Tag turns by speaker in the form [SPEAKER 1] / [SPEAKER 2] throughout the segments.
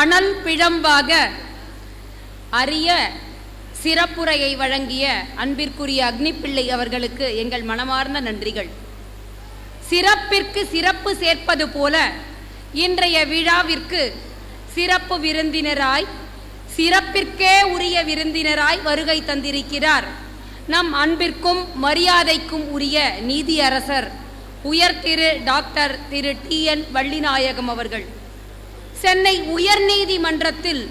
[SPEAKER 1] தணல் பிழம்பாக அரிய சிறப்புரையை வழங்கிய அன்பிற்குரிய அக்னிப்பிள்ளை அவர்களுக்கு எங்கள் மனமார்ந்த நன்றிகள். சிறப்பிற்கு சிறப்பு சேர்ப்பது போல இன்றைய விழாவிற்கு சிறப்பு விருந்தினராய் சிறப்பிற்கே உரிய விருந்தினராய் வருகை தந்திருக்கிறார். நம் அன்பிற்கும் மரியாதைக்கும் உரிய நீதியரசர் உயர் திரு டாக்டர் திரு டி என் வள்ளிநாயகம் அவர்கள். சென்னை உயர்நீதிமன்றத்தில்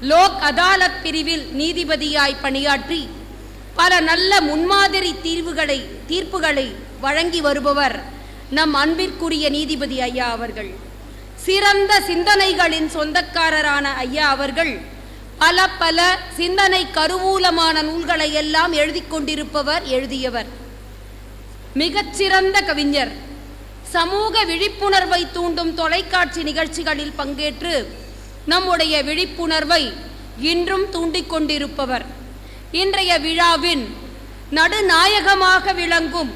[SPEAKER 1] லோக் அதாலத் பிரிவில் நீதிபதியாய் பணியாற்றி பல நல்ல முன்மாதிரி தீர்வுகளை தீர்ப்புகளை வழங்கி வருபவர் நம் அன்பிற்குரிய நீதிபதி ஐயா அவர்கள். சிறந்த சிந்தனைகளின் சொந்தக்காரரான ஐயா அவர்கள் பல பல சிந்தனை கருவூலமான நூல்களை எல்லாம் எழுதி கொண்டிருப்பவர் எழுதியவர். மிகச்சிறந்த கவிஞர். சமூக விழிப்புணர்வை தூண்டும் தொலைக்காட்சி நிகழ்ச்சிகளில் பங்கேற்று நம்முடைய விழிப்புணர்வை இன்றும் தூண்டிக்கொண்டிருப்பவர் இன்றைய விழாவின் நடுநாயகமாக விளங்கும்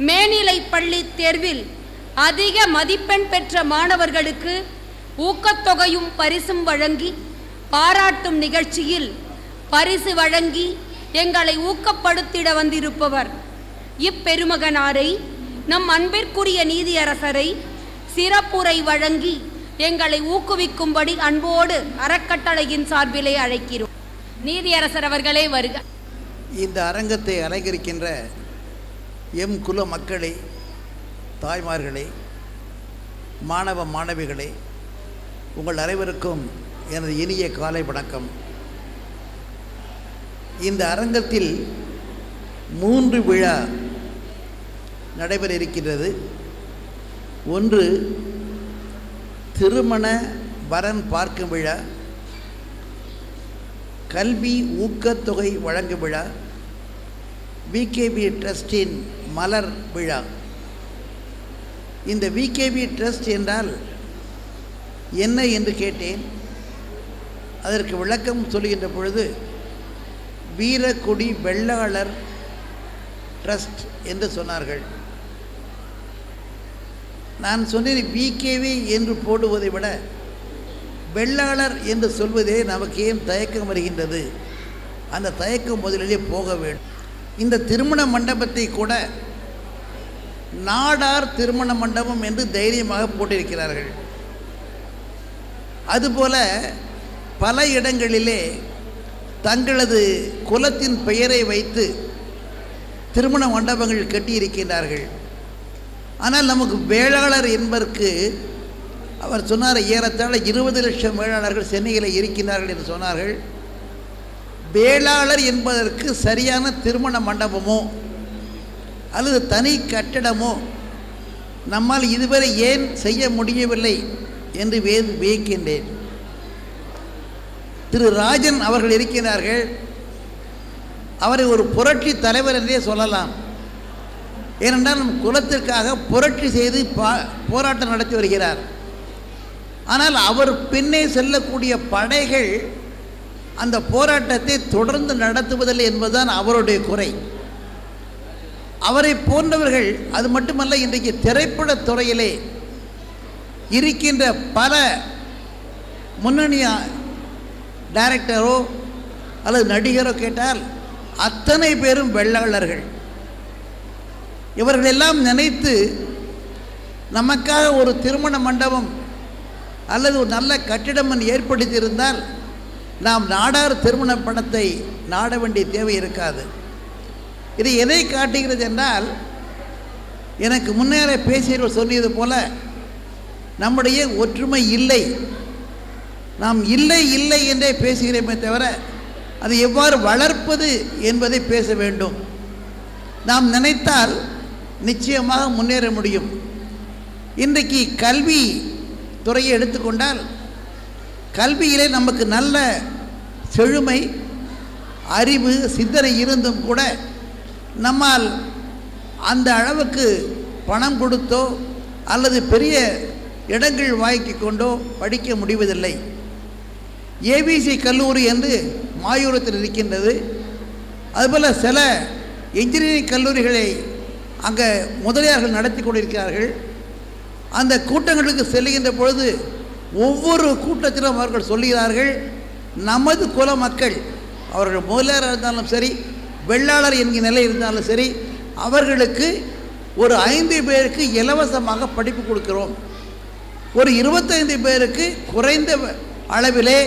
[SPEAKER 1] மேனிலை பள்ளி தேர்வில் அதிக மதிப்பெண் பெற்ற மாணவர்களுக்கு ஊக்கத்தொகையும் பரிசும் வழங்கி பாராட்டும் நிகழ்ச்சியில் பரிசு வழங்கி எங்களை ஊக்கப்படுத்திட வந்திருப்பவர் இப்பெருமகனாரை நம் அன்பிற்குரிய நீதியரசரை சிறப்புரை வழங்கி எங்களை ஊக்குவிக்கும்படி அன்போடு அறக்கட்டளையின் சார்பிலே அழைக்கிறோம். நீதியரசர் அவர்களே வருக.
[SPEAKER 2] இந்த அரங்கத்தை அலங்கரிக்கின்ற எம் குல மக்களே தாய்மார்களே மாணவ மாணவிகளே உங்கள் அனைவருக்கும் எனது இனிய காலை வணக்கம். இந்த அரங்கத்தில் மூன்று விழா நடைபெற இருக்கின்றது ஒன்று திருமண வரன் பார்க்கும் விழா கல்வி ஊக்கத்தொகை வழங்கும் விழா விகேபி ட்ரஸ்டின் மலர் விழா. இந்த விகேபி ட்ரஸ்ட் என்றால் என்ன என்று கேட்டேன். அதற்கு விளக்கம் சொல்கின்ற பொழுது வீரக்குடி வெள்ளாளர் ட்ரஸ்ட் என்று சொன்னார்கள். நான் சொன்னேன் விகேவி என்று போடுவதை விட வெள்ளாளர் என்று சொல்வதே நமக்கு ஏன் தயக்கம் வருகின்றது. அந்த தயக்கம் முதலிலே போக வேண்டும். இந்த திருமண மண்டபத்தை கூட நாடார் திருமண மண்டபம் என்று தைரியமாக போட்டிருக்கிறார்கள். அதுபோல பல இடங்களிலே தங்களது குலத்தின் பெயரை வைத்து திருமண மண்டபங்கள் கட்டியிருக்கின்றார்கள். ஆனால் நமக்கு வேளாளர் என்பதற்கு அவர் சொன்னார் ஏறத்தாழ இருபது லட்சம் வேளாளர்கள் சென்னையில் இருக்கிறார்கள் என்று சொன்னார்கள். வேளாளர் என்பதற்கு சரியான திருமண மண்டபமோ அல்லது தனி கட்டடமோ நம்மால் இதுவரை ஏன் செய்ய முடியவில்லை என்று வே வியக்கின்றேன். திரு ராஜன் அவர்கள் இருக்கிறார்கள். அவரை ஒரு புரட்சி தலைவர் என்றே சொல்லலாம். ஏனென்றால் நம் குலத்திற்காக புரட்சி செய்து பா போராட்டம் நடத்தி வருகிறார். ஆனால் அவர் பின்னே செல்லக்கூடிய படைகள் அந்த போராட்டத்தை தொடர்ந்து நடத்துவதில்லை என்பதுதான் அவருடைய குறை. அவரை போன்றவர்கள் அது மட்டுமல்ல இன்றைக்கு திரைப்படத் துறையிலே இருக்கின்ற பல முன்னணி டைரக்டரோ அல்லது நடிகரோ கேட்டால் அத்தனை பேரும் வெள்ளாளர்கள் இவர்களெல்லாம் நினைத்து நமக்காக ஒரு திருமண மண்டபம் அல்லது ஒரு நல்ல கட்டிடம் ஏற்படுத்தியிருந்தால் நாம் நாடார் திருமண பணத்தை நாட வேண்டிய தேவை இருக்காது. இது எதை காட்டுகிறது என்றால் எனக்கு முன்னேற பேசியவர் சொல்லியது போல நம்முடைய ஒற்றுமை இல்லை. நாம் இல்லை இல்லை என்றே பேசுகிறோமே தவிர அதை எவ்வாறு வளர்ப்பது என்பதை பேச வேண்டும். நாம் நினைத்தால் நிச்சயமாக முன்னேற முடியும். இன்றைக்கு கல்வி துறையை எடுத்துக்கொண்டால் கல்வியிலே நமக்கு நல்ல செழுமை அறிவு சிந்தனை இருந்தும் கூட நம்மால் அந்த அளவுக்கு பணம் கொடுத்தோ அல்லது பெரிய இடங்கள் வாங்கி கொண்டோ படிக்க முடிவதில்லை. ஏபிசி கல்லூரி என்று மாயூரத்தில் இருக்கின்றது. அதுபோல் சில இன்ஜினியரிங் கல்லூரிகளை அங்கே முதலியார்கள் நடத்தி கொண்டிருக்கிறார்கள். அந்த கூட்டங்களுக்கு செல்லுகின்ற பொழுது ஒவ்வொரு கூட்டத்திலும் அவர்கள் சொல்கிறார்கள் நமது குல மக்கள் அவர்கள் முதலியார் இருந்தாலும் சரி வெள்ளாளர் என்கிற நிலை இருந்தாலும் சரி அவர்களுக்கு ஒரு ஐந்து பேருக்கு இலவசமாக படிப்பு கொடுக்கிறோம். ஒரு இருபத்தைந்து பேருக்கு குறைந்த அளவிலே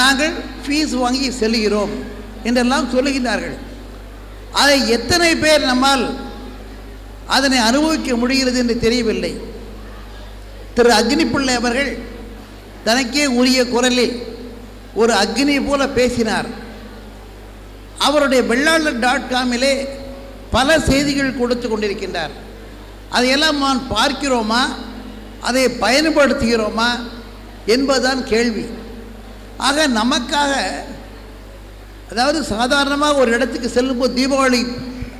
[SPEAKER 2] நாங்கள் ஃபீஸ் வாங்கி செல்கிறோம் என்றெல்லாம் சொல்லுகின்றார்கள். அதை எத்தனை பேர் நம்மால் அதனை அனுபவிக்க முடிகிறது என்று தெரியவில்லை. திரு அக்னிப்பிள்ளை அவர்கள் தனக்கே உரிய குரலில் ஒரு அக்னி போல பேசினார். அவருடைய வெள்ளாளர் டாட் காமிலே பல செய்திகள் கொடுத்து கொண்டிருக்கின்றார். அதையெல்லாம் நான் பார்க்கிறோமா? அதை பயன்படுத்துகிறோமா? என்பதுதான் கேள்வி. ஆக நமக்காக அதாவது சாதாரணமாக ஒரு இடத்துக்கு செல்லும்போது தீபாவளி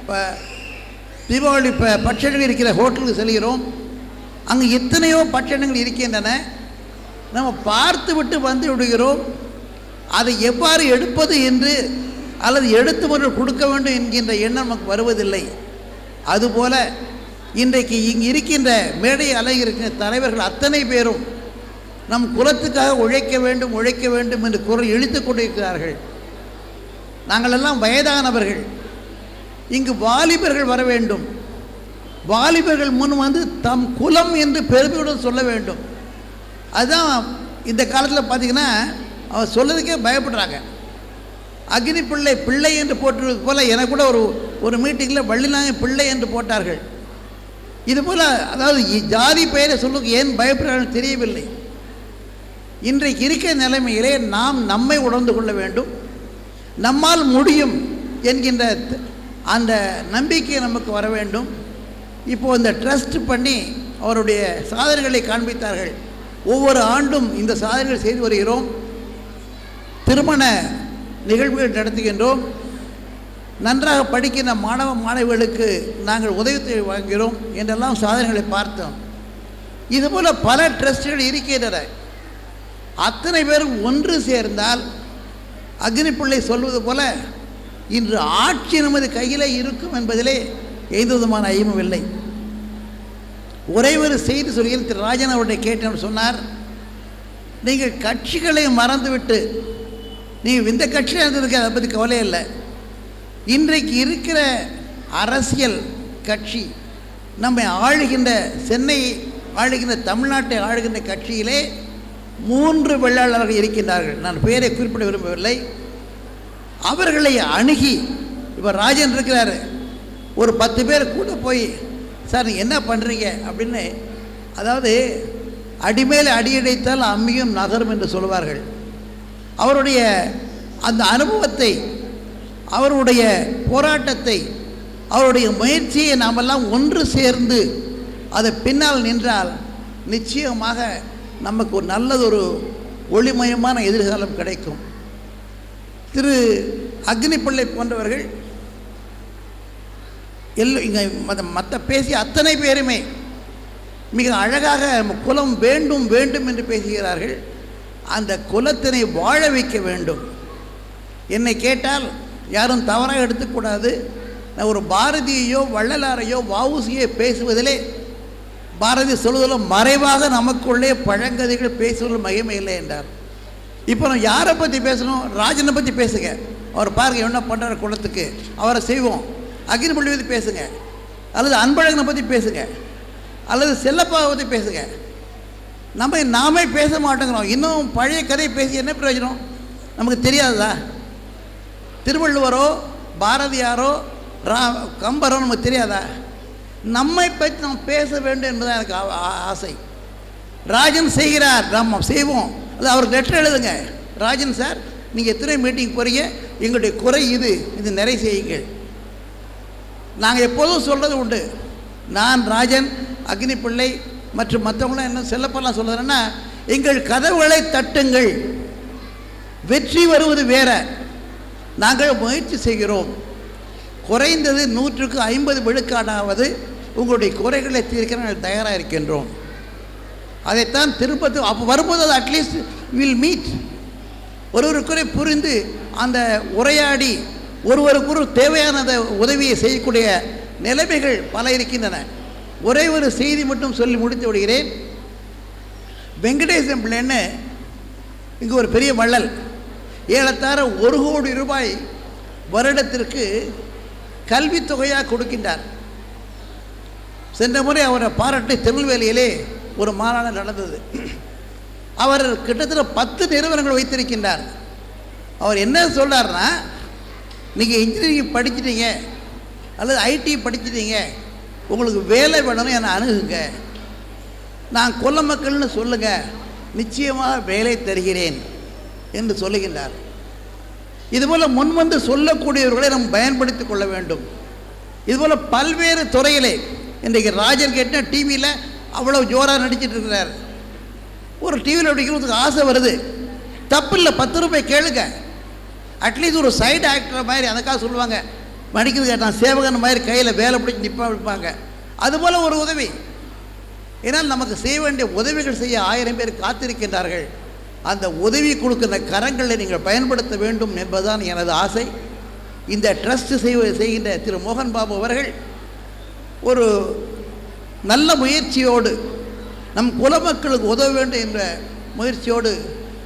[SPEAKER 2] ப- தீபாவளி ப பட்சணங்கள் இருக்கிற ஹோட்டலுக்கு செல்கிறோம். அங்கே எத்தனையோ பட்சணங்கள் இருக்கின்றன. நம்ம பார்த்து விட்டு வந்து விடுகிறோம். அதை எவ்வாறு எடுப்பது என்று அல்லது எடுத்தவர்கள் கொடுக்க வேண்டும் என்கின்ற எண்ணம் நமக்கு வருவதில்லை. அதுபோல இன்றைக்கு இங்கு இருக்கின்ற மேடை அலைகிற தலைவர்கள் அத்தனை பேரும் நம் குலத்துக்காக உழைக்க வேண்டும் உழைக்க வேண்டும் என்று குரல் இழுத்து கொண்டிருக்கிறார்கள். நாங்கள் எல்லாம் வயதானவர்கள். இங்கு வாலிபர்கள் வர வேண்டும். வாலிபர்கள் முன் வந்து தம் குலம் என்று பெருமையுடன் சொல்ல வேண்டும். அதுதான் இந்த காலத்தில் பார்த்தீங்கன்னா அவர் சொல்லதுக்கே பயப்படுறாங்க. அக்னி பிள்ளை பிள்ளை என்று போட்டிருப்பது போல எனக்கு கூட ஒரு ஒரு மீட்டிங்கில் வள்ளிநாய பிள்ளை என்று போட்டார்கள். இது போல் அதாவது ஜாதி பெயரை சொல்லுக்கு ஏன் பயப்படுறார்கள் தெரியவில்லை. இன்றைக்கு இருக்கிற நிலைமையிலே நாம் நம்மை உணர்ந்து கொள்ள வேண்டும். நம்மால் முடியும் என்கின்ற த- அந்த நம்பிக்கை நமக்கு வர வேண்டும். இப்போ இந்த ட்ரஸ்ட் பண்ணி அவருடைய சாதனைகளை காண்பித்தார்கள். ஒவ்வொரு ஆண்டும் இந்த சாதனைகள் செய்து வருகிறோம். திருமண நிகழ்வுகள் நடத்துகின்றோம். நன்றாக படிக்கின்ற மாணவ மாணவிகளுக்கு நாங்கள் உதவித்தொகை வாங்குகிறோம் என்றெல்லாம் சாதனைகளை பார்த்தோம். இதுபோல் பல ட்ரஸ்ட்கள் இருக்கின்றன. அத்தனை பேரும் ஒன்று சேர்ந்தால் அக்னிப்பிள்ளை சொல்வது போல இன்று ஆட்சி நமது கையில் இருக்கும் என்பதிலே எந்த விதமான ஐயமும் இல்லை. ஒரே ஒரு செய்தி சொல்கிறேன் திரு ராஜன் அவருடைய கேட்டேன் சொன்னார் நீங்கள் கட்சிகளை மறந்துவிட்டு நீங்கள் இந்த கட்சியில் இருந்ததுக்கு அதை பற்றி கவலை இல்லை. இன்றைக்கு இருக்கிற அரசியல் கட்சி நம்மை ஆளுகின்ற சென்னை ஆளுகின்ற தமிழ்நாட்டை ஆளுகின்ற கட்சியிலே மூன்று வெள்ளாளர்கள் இருக்கின்றார்கள். நான் பெயரை குறிப்பிட விரும்பவில்லை. அவர்களை அணுகி இப்போ ராஜன் இருக்கிறாரு. ஒரு பத்து பேர் கூட போய் சார் நீங்கள் என்ன பண்ணுறீங்க அப்படின்னு அதாவது அடிமேல் அடியடைத்தால் அம்மியும் நகரும் என்று சொல்வார்கள். அவருடைய அந்த அனுபவத்தை அவருடைய போராட்டத்தை அவருடைய முயற்சியை நாமெல்லாம் ஒன்று சேர்ந்து அதை பின்னால் நின்றால் நிச்சயமாக நமக்கு ஒரு நல்லதொரு ஒளிமயமான எதிர்காலம் கிடைக்கும். திரு அக்னிப்பிள்ளை போன்றவர்கள் எல்லோ இங்கே மற்ற மற்ற பேசிய அத்தனை பேருமே மிக அழகாக குலம் வேண்டும் வேண்டும் என்று பேசுகிறார்கள். அந்த குலத்தினை வாழ வைக்க வேண்டும். என்னை கேட்டால் யாரும் தவறாக எடுத்துக்கூடாது. நான் ஒரு பாரதியையோ வள்ளலாரையோ வவுசியோ பேசுவதிலே பாரதி சொல்வதிலும் மறைவாக நமக்குள்ளே பழங்கதைகள் பேசுவதில் மகிமை இல்லை என்றார். இப்போ நான் யாரை பற்றி பேசணும்? ராஜனை பற்றி பேசுங்க. அவர் பாருங்க என்ன பண்ணுற குளத்துக்கு அவரை செய்வோம். அக்னிபள்ளி பற்றி பேசுங்க. அல்லது அன்பழகனை பற்றி பேசுங்க. அல்லது செல்லப்பாவை பற்றி பேசுங்க. நம்ம நாமே பேச மாட்டேங்கிறோம். இன்னும் பழைய கதையை பேசி என்ன பிரயோஜனம்? நமக்கு தெரியாததா? திருவள்ளுவரோ பாரதியாரோ ரா கம்பரோ நமக்கு தெரியாதா? நம்மை பற்றி நம்ம பேச வேண்டும் என்பதுதான் எனக்கு ஆ- ஆசை. ராஜன் செய்கிறார். நம்ம செய்வோம். அது அவருக்கு லெட்டர் எழுதுங்க. ராஜன் சார் நீங்கள் எத்தனை மீட்டிங் போகிறீங்க எங்களுடைய குறை இது. இது நிறை செய்யுங்கள். நாங்கள் எப்போதும் சொல்கிறது உண்டு. நான் ராஜன் அக்னிப்பிள்ளை மற்றும் மற்றவங்களாம் என்ன செல்லப்பெல்லாம் சொல்லுறேன்னா எங்கள் கதவுகளை தட்டுங்கள். வெற்றி வருவது வேற. நாங்கள் முயற்சி செய்கிறோம். குறைந்தது நூற்றுக்கு ஐம்பது விழுக்காடாவது உங்களுடைய குறைகளை தீர்க்க நாங்கள் தயாராக இருக்கின்றோம். அதைத்தான் திருப்பதி அப்போ வரும்போது அது அட்லீஸ்ட் வில் மீட் ஒருவருக்குறை புரிந்து அந்த உரையாடி ஒருவருக்கொரு ஒரு தேவையான உதவியை செய்யக்கூடிய நிலைமைகள் பல இருக்கின்றன. ஒரே ஒரு செய்தி மட்டும் சொல்லி முடித்து விடுகிறேன். வெங்கடேசன் பிள்ளைன்னு இங்கே ஒரு பெரிய வள்ளல். ஏறத்தாழ ஒரு கோடி ரூபாய் வருடத்திற்கு கல்வித் தொகையாக கொடுக்கின்றார். சென்ற முறை அவரை பாராட்டி திருநெல்வேலியிலே ஒரு மாநாடு நடந்தது. அவர் கிட்டத்தட்ட பத்து நிறுவனங்கள் வைத்திருக்கின்றார். அவர் என்ன சொல்கிறார்னா நீங்கள் இன்ஜினியரிங் படிச்சிட்டீங்க அல்லது ஐடி படிச்சிட்டீங்க உங்களுக்கு வேலை வேணும்னு என்னை அணுகுங்க. நான் கொல்ல மக்கள்னு சொல்லுங்கள் நிச்சயமாக வேலை தருகிறேன் என்று சொல்லுகின்றார். இதுபோல் முன்வந்து சொல்லக்கூடியவர்களை நாம் பயன்படுத்திக் கொள்ள வேண்டும். இதுபோல் பல்வேறு துறையிலே இன்றைக்கு ராஜர் கேட்டால் டிவியில் அவ்வளோ ஜோராக நடிச்சிட்டு இருக்கிறார். ஒரு டிவியில் நடிக்கிறதுக்கு ஆசை வருது. தப்பு இல்லை பத்து ரூபாய் கேளுங்க. அட்லீஸ்ட் ஒரு சைடு ஆக்டர் மாதிரி அதுக்காக சொல்லுவாங்க. நடிக்கிறது நான் சேவகன் மாதிரி கையில் வேலை பிடிச்சி நிற்பா இருப்பாங்க அதுபோல் ஒரு உதவி. ஏன்னால் நமக்கு செய்ய வேண்டிய உதவிகள் செய்ய ஆயிரம் பேர் காத்திருக்கின்றார்கள். அந்த உதவி கொடுக்கிற கரங்களை நீங்கள் பயன்படுத்த வேண்டும் என்பதுதான் எனது ஆசை. இந்த ட்ரஸ்ட் செய்வ செய்கின்ற திரு மோகன் பாபு அவர்கள் ஒரு நல்ல முயற்சியோடு நம் குலமக்களுக்கு உதவ வேண்டும் என்ற முயற்சியோடு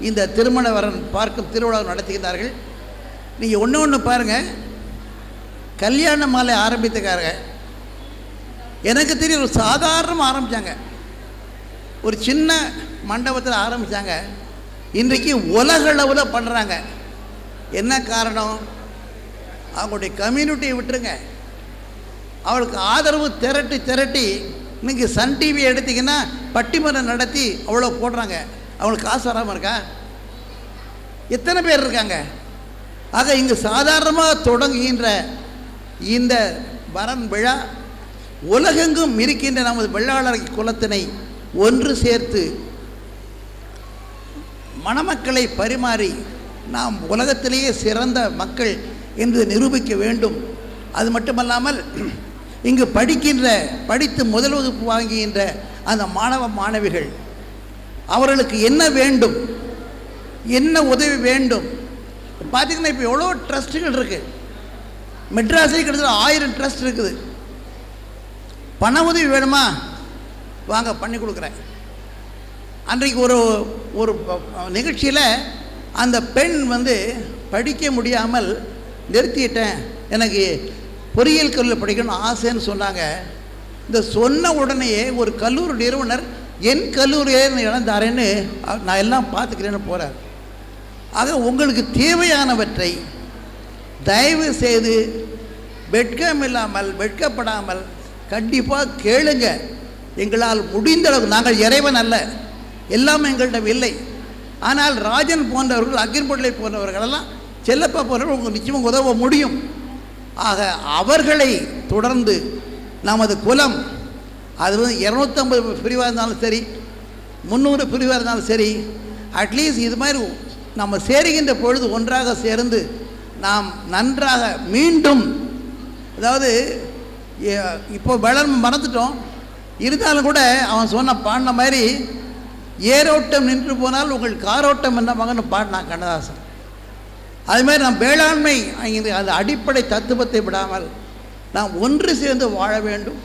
[SPEAKER 2] இந்த திருமண வரன் பார்க்கும் திருவிழா நடத்துகிறார்கள் நீங்கள் ஒன்று ஒன்று பாருங்கள் கல்யாண மாலை ஆரம்பித்துக்காரங்க. எனக்கு தெரியும் ஒரு சாதாரணமாக ஆரம்பித்தாங்க ஒரு சின்ன மண்டபத்தில் ஆரம்பித்தாங்க இன்றைக்கு உலகளவில் பண்ணுறாங்க என்ன காரணம்? அவங்களுடைய கம்யூனிட்டியை விட்டுருங்க. அவளுக்கு ஆதரவு திரட்டி திரட்டி இன்றைக்கி சன் டிவி எடுத்தீங்கன்னா பட்டிமன்றம் நடத்தி அவ்வளோ போடுறாங்க. அவங்களுக்கு காசு வராமல் இருக்கா? எத்தனை பேர் இருக்காங்க? ஆக இங்கு சாதாரணமாக தொடங்குகின்ற இந்த வரன் விழா உலகெங்கும் இருக்கின்ற நமது வெள்ளாளர் குலத்தினை ஒன்று சேர்த்து மணமக்களை பரிமாறி நாம் உலகத்திலேயே சிறந்த மக்கள் என்று நிரூபிக்க வேண்டும். அது மட்டுமல்லாமல் இங்கு படிக்கின்ற படித்து முதல் வகுப்பு வாங்குகின்ற அந்த மாணவ மாணவிகள் அவர்களுக்கு என்ன வேண்டும்? என்ன உதவி வேண்டும்? பார்த்தீங்கன்னா இப்போ எவ்வளோ ட்ரஸ்ட்டுகள் இருக்குது மெட்ராஸில் கிட்டத்தட்ட ஆயிரம் ட்ரஸ்ட் இருக்குது. பண உதவி வேணுமா? வாங்க பண்ணி கொடுக்குறேன். அன்றைக்கு ஒரு ஒரு நிகழ்ச்சியில் அந்த பெண் வந்து படிக்க முடியாமல் நிறுத்திட்டேன். எனக்கு பொறியியல் கல்லூரியில் படிக்கணும்னு ஆசைன்னு சொன்னாங்க. இந்த சொன்ன உடனேயே ஒரு கல்லூரி நிறுவனர் என் கல்லூரியே இடம் தரேன்னு நான் எல்லாம் பார்த்துக்கிறேன்னு போகிறார் ஆக உங்களுக்கு தேவையானவற்றை தயவு செய்து வெட்கம் இல்லாமல் வெட்கப்படாமல் கண்டிப்பாக கேளுங்க. எங்களால் முடிந்த அளவுக்கு நாங்கள் இறைவன் அல்ல. எல்லாம் எங்கள்கிட்ட இல்லை. ஆனால் ராஜன் போன்றவர்கள் அக்கின்பொருளை போன்றவர்களெல்லாம் செல்லப்பா போன்றவர்கள் உங்களுக்கு நிச்சயமாக உதவ முடியும். ஆக அவர்களை தொடர்ந்து நமது குலம் அது வந்து இரநூத்தம்பது பிரிவாக இருந்தாலும் சரி முந்நூறு பிரிவாக இருந்தாலும் சரி அட்லீஸ்ட் இது மாதிரி நம்ம சேருகின்ற பொழுது ஒன்றாக சேர்ந்து நாம் நன்றாக மீண்டும் அதாவது இப்போ வளர்ந்து மறந்துட்டோம். இருந்தாலும் கூட அவன் சொன்ன பாடின மாதிரி ஏரோட்டம் நின்று போனால் உங்கள் காரோட்டம் என்ன மகன் பாடினான் கண்ணதாசன். அது மாதிரி நாம் வேளாண்மை அந்த அடிப்படை தத்துவத்தை விடாமல் நாம் ஒன்று சேர்ந்து வாழ வேண்டும்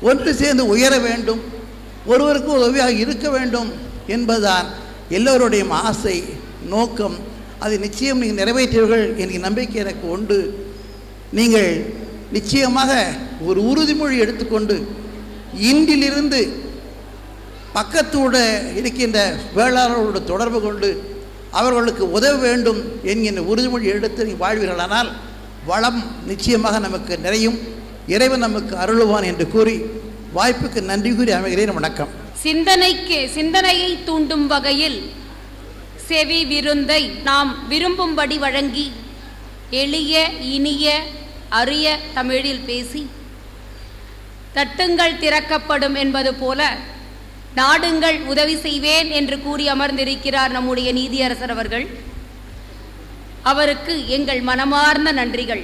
[SPEAKER 2] ஒன்று சேர்ந்து உயர வேண்டும் ஒருவருக்கு உதவியாக இருக்க வேண்டும் என்பதுதான் எல்லோருடைய ஆசை நோக்கம். அதை நிச்சயம் நீங்கள் நிறைவேற்றுவீர்கள் என்கிற நம்பிக்கை எனக்கு உண்டு. நீங்கள் நிச்சயமாக ஒரு உறுதிமொழி எடுத்துக்கொண்டு இன்றிலிருந்து பக்கத்தோடு இருக்கின்ற வேளாளர்களோடு தொடர்பு கொண்டு அவர்களுக்கு உதவ வேண்டும் என்கின்ற உறுதிமொழி எடுத்து நீங்கள் வாழ்வீர்களானால் வளம் நிச்சயமாக நமக்கு நிறையும். இறைவன் நமக்கு அருளுவான் என்று கூறி வாய்ப்புக்கு நன்றி கூறி அமைகிறேன். வணக்கம்.
[SPEAKER 1] சிந்தனைக்கு சிந்தனையை தூண்டும் வகையில் செவி விருந்தை நாம் விரும்பும்படி வழங்கி எளிய இனிய அரிய தமிழில் பேசி தட்டுங்கள் திறக்கப்படும் என்பது போல நாடுங்கள் உதவி செய்வேன் என்று கூறி அமர்ந்திருக்கிறார் நம்முடைய நீதியரசர் அவர்கள். அவருக்கு எங்கள் மனமார்ந்த நன்றிகள்.